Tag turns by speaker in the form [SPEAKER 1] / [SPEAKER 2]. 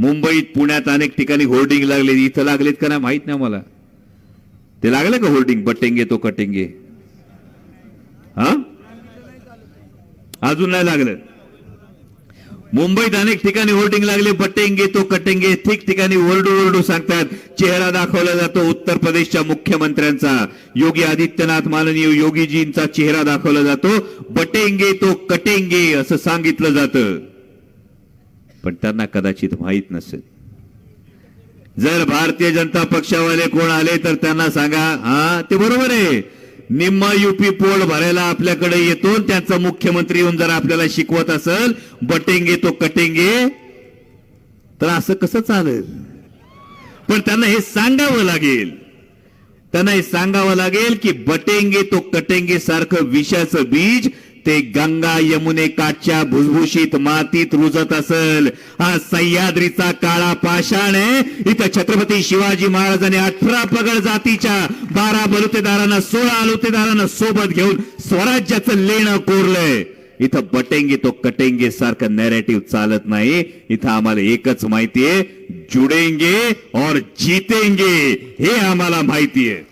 [SPEAKER 1] मुंबईत पुण्यात अनेक ठिकाणी होर्डिंग लागले इथं लागलेत का नाही माहीत नाही मला ते लागले का होर्डिंग? बटेंगे तो कटेंगे. हा? अजून नाही लागलं. मुंबईत अनेक ठिकाणी होर्डिंग लागले. बटेंगे तो कटेंगे. ठिकठिकाणी ओरडू ओरडू सांगतात. चेहरा दाखवला जातो उत्तर प्रदेशच्या मुख्यमंत्र्यांचा. योगी आदित्यनाथ माननीय योगीजींचा चेहरा दाखवला जातो. बटेंगे तो कटेंगे असं सांगितलं जातं. पण त्यांना कदाचित माहीत नसेल. जर भारतीय जनता पक्षावाले कोण आले तर त्यांना सांगा हा ते बरोबर आहे. निम्मा युपी पोट भरायला आपल्याकडे येतो त्यांचा मुख्यमंत्री येऊन जर आपल्याला शिकवत असेल बटेंगे तो कटेंगे तर असं कसं चालेल? पण त्यांना हे सांगावं लागेल. त्यांना हे सांगावं लागेल की बटेंगे तो कटेंगे सारखं विषाचं बीज ते गंगा यमुने काठच्या भुसभुशीत मातीत रुजत असेल. हा सह्याद्रीचा काळा पाषाण आहे. इथं छत्रपती शिवाजी महाराजांनी अठरा पगड जातीच्या बारा बलुतेदारांना सोळा आलुतेदारांना सोबत घेऊन स्वराज्याचं लेणं कोरलंय. इथं बटेंगे तो कटेंगे सारखं नॅरेटिव्ह चालत नाही. इथं आम्हाला एकच माहितीये जुडेंगे और जीतेंगे हे आम्हाला माहितीये.